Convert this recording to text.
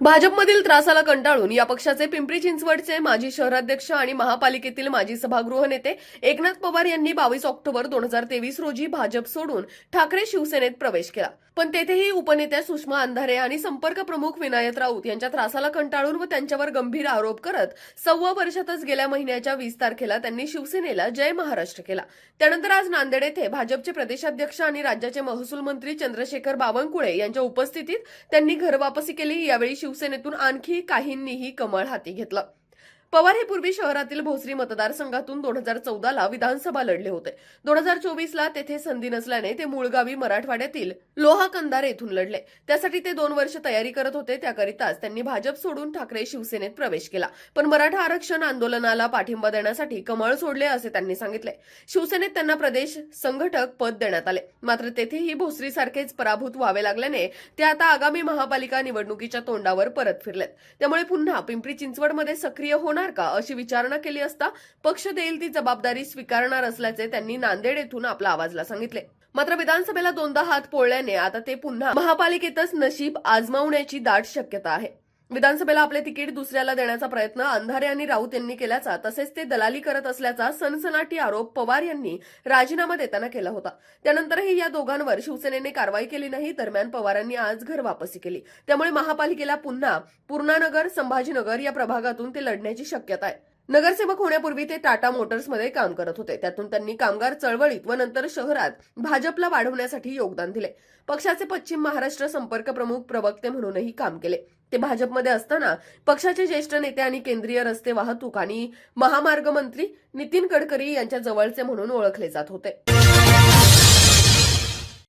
भाजपमधील त्रासाला कंटाळून या पक्षाचे पिंपरी चिंचवडचे माजी शहराध्यक्ष आणि महापालिकेतील माजी सभागृह नेते एकनाथ पवार यांनी बावीस ऑक्टोबर दोन हजार तेवीस रोजी भाजप सोडून ठाकरे शिवसेनेत प्रवेश केला. पण तेथेही उपनेत्या सुषमा अंधारे आणि संपर्क प्रमुख विनायक राऊत यांच्या त्रासाला कंटाळून व त्यांच्यावर गंभीर आरोप करत सव्वा वर्षातच गेल्या महिन्याच्या वीस तारखेला त्यांनी शिवसेनेला जय महाराष्ट्र केला. त्यानंतर आज नांदेड येथे भाजपचे प्रदेशाध्यक्ष आणि राज्याचे महसूल मंत्री चंद्रशेखर बावनकुळे यांच्या उपस्थितीत त्यांनी घरवापसी केली. यावेळी शिवसेनेतून आणखी काहींनीही कमळ हाती घेतलं. पवार हे पूर्वी शहरातील भोसरी मतदारसंघातून दोन हजार चौदाला विधानसभा लढले होते. दोन हजार चोवीसला तेथे संधी नसल्याने ते मूळगावी मराठवाड्यातील लोहा कंदार येथून लढले. त्यासाठी ते दोन वर्ष तयारी करत होते. त्याकरिताच त्यांनी भाजप सोडून ठाकरे शिवसेनेत प्रवेश केला. पण मराठा आरक्षण आंदोलनाला पाठिंबा देण्यासाठी कमळ सोडले असे त्यांनी सांगितले. शिवसेनेत त्यांना प्रदेश संघटक पद देण्यात आले. मात्र तेथेही भोसरीसारखेच पराभूत व्हावे लागल्याने ते आता आगामी महापालिका निवडणुकीच्या तोंडावर परत फिरलेत. त्यामुळे पुन्हा पिंपरी चिंचवडमध्ये सक्रिय होणार का अशी विचारणा केली असता पक्ष देईल ती जबाबदारी स्वीकारणार असल्याचे त्यांनी नांदेड येथून आपल्या आवाजला सांगितले. मात्र विधानसभेला दोनदा हात पोळल्याने आता ते पुन्हा महापालिकेतच नशीब आजमावण्याची दाट शक्यता आहे. विधानसभेला आपले तिकीट दुसऱ्याला देण्याचा प्रयत्न अंधारे आणि राऊत यांनी केल्याचा तसेच ते दलाली करत असल्याचा सनसनाटी आरोप पवार यांनी राजीनामा देताना केला होता. त्यानंतरही या दोघांवर शिवसेनेने कारवाई केली नाही दरम्यान पवारांनी आज घर वापसी केली. त्यामुळे महापालिकेला पुन्हा पूर्णानगर संभाजीनगर या प्रभागातून ते लढण्याची शक्यता आहे. नगरसेवक होण्यापूर्वी ते टाटा मोटर्समध्ये काम करत होते. त्यातून त्यांनी कामगार चळवळीत व नंतर शहरात भाजपला वाढवण्यासाठी योगदान दिले. पक्षाचे पश्चिम महाराष्ट्र संपर्क प्रमुख प्रवक्ते म्हणूनही काम केले. ते भाजपमध्ये असताना पक्षाचे ज्येष्ठ नेते आणि केंद्रीय रस्ते वाहतूक आणि महामार्ग मंत्री नितीन गडकरी यांच्या जवळचे म्हणून ओळखले जात होते.